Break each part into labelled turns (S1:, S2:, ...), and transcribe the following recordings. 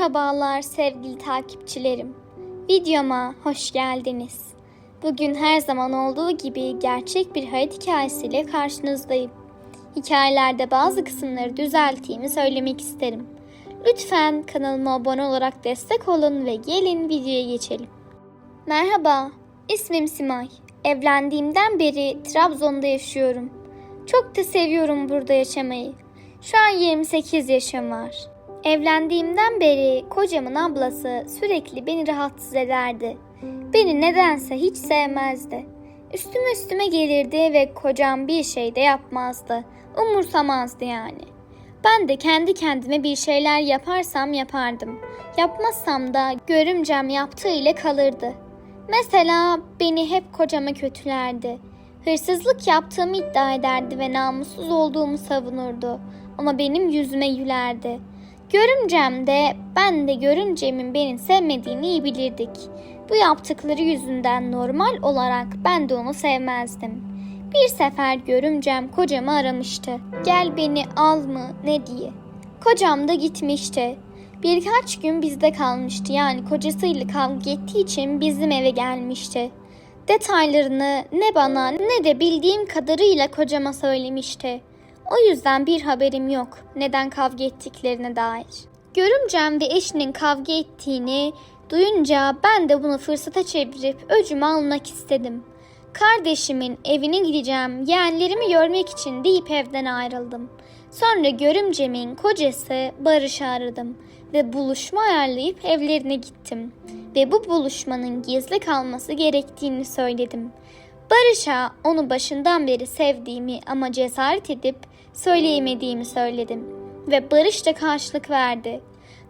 S1: Merhabalar sevgili takipçilerim. Videoma hoş geldiniz. Bugün her zaman olduğu gibi gerçek bir hayat hikayesiyle karşınızdayım. Hikayelerde bazı kısımları düzelttiğimi söylemek isterim. Lütfen kanalıma abone olarak destek olun ve gelin videoya geçelim. Merhaba, ismim Simay. Evlendiğimden beri Trabzon'da yaşıyorum. Çok da seviyorum burada yaşamayı. Şu an 28 yaşım var. Evlendiğimden beri kocamın ablası sürekli beni rahatsız ederdi. Beni nedense hiç sevmezdi. Üstüme üstüme gelirdi ve kocam bir şey de yapmazdı. Umursamazdı yani. Ben de kendi kendime bir şeyler yaparsam yapardım. Yapmazsam da görümcem yaptığı ile kalırdı. Mesela beni hep kocama kötülerdi. Hırsızlık yaptığımı iddia ederdi ve namussuz olduğumu savunurdu. Ama benim yüzüme gülerdi. Görümcem de ben de görümcemin beni sevmediğini iyi bilirdik. Bu yaptıkları yüzünden normal olarak ben de onu sevmezdim. Bir sefer görümcem kocamı aramıştı. Gel beni al mı ne diye. Kocam da gitmişti. Birkaç gün bizde kalmıştı yani kocasıyla kavga ettiği için bizim eve gelmişti. Detaylarını ne bana ne de bildiğim kadarıyla kocama söylemişti. O yüzden bir haberim yok neden kavga ettiklerine dair. Görümcem ve eşinin kavga ettiğini duyunca ben de bunu fırsata çevirip öcümü almak istedim. Kardeşimin evine gideceğim, yeğenlerimi görmek için deyip evden ayrıldım. Sonra görümcemin kocası Barış'ı aradım ve buluşma ayarlayıp evlerine gittim. Ve bu buluşmanın gizli kalması gerektiğini söyledim. Barış'a onu başından beri sevdiğimi ama cesaret edip söyleyemediğimi söyledim. Ve Barış da karşılık verdi.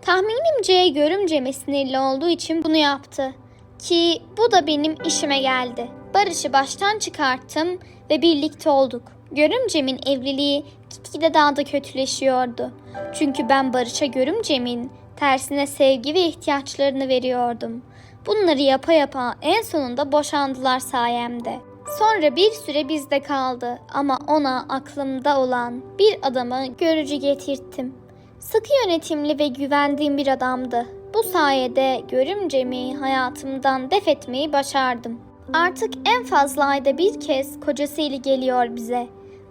S1: Tahminimce görümceme sinirli olduğu için bunu yaptı. Ki bu da benim işime geldi. Barış'ı baştan çıkarttım ve birlikte olduk. Görümcemin evliliği gitgide daha da kötüleşiyordu. Çünkü ben Barış'a görümcemin tersine sevgi ve ihtiyaçlarını veriyordum. Bunları yapa yapa en sonunda boşandılar sayemde. Sonra bir süre bizde kaldı ama ona aklımda olan bir adamı görücü getirttim. Sıkı yönetimli ve güvendiğim bir adamdı. Bu sayede görümcemi hayatımdan def etmeyi başardım. Artık en fazla ayda bir kez kocasıyla geliyor bize.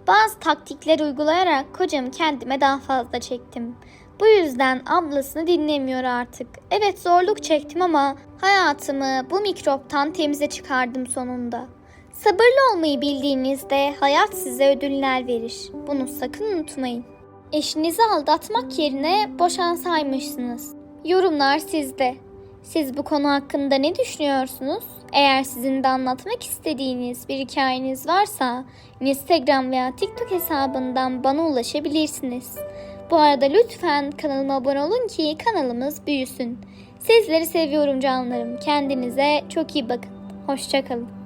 S1: Bazı taktikler uygulayarak kocamı kendime daha fazla çektim. Bu yüzden ablasını dinlemiyor artık. Evet zorluk çektim ama hayatımı bu mikroptan temize çıkardım sonunda. Sabırlı olmayı bildiğinizde hayat size ödüller verir. Bunu sakın unutmayın. Eşinizi aldatmak yerine boşansaymışsınız. Yorumlar sizde. Siz bu konu hakkında ne düşünüyorsunuz? Eğer sizin de anlatmak istediğiniz bir hikayeniz varsa Instagram veya TikTok hesabından bana ulaşabilirsiniz. Bu arada lütfen kanalıma abone olun ki kanalımız büyüsün. Sizleri seviyorum canlarım. Kendinize çok iyi bakın. Hoşçakalın.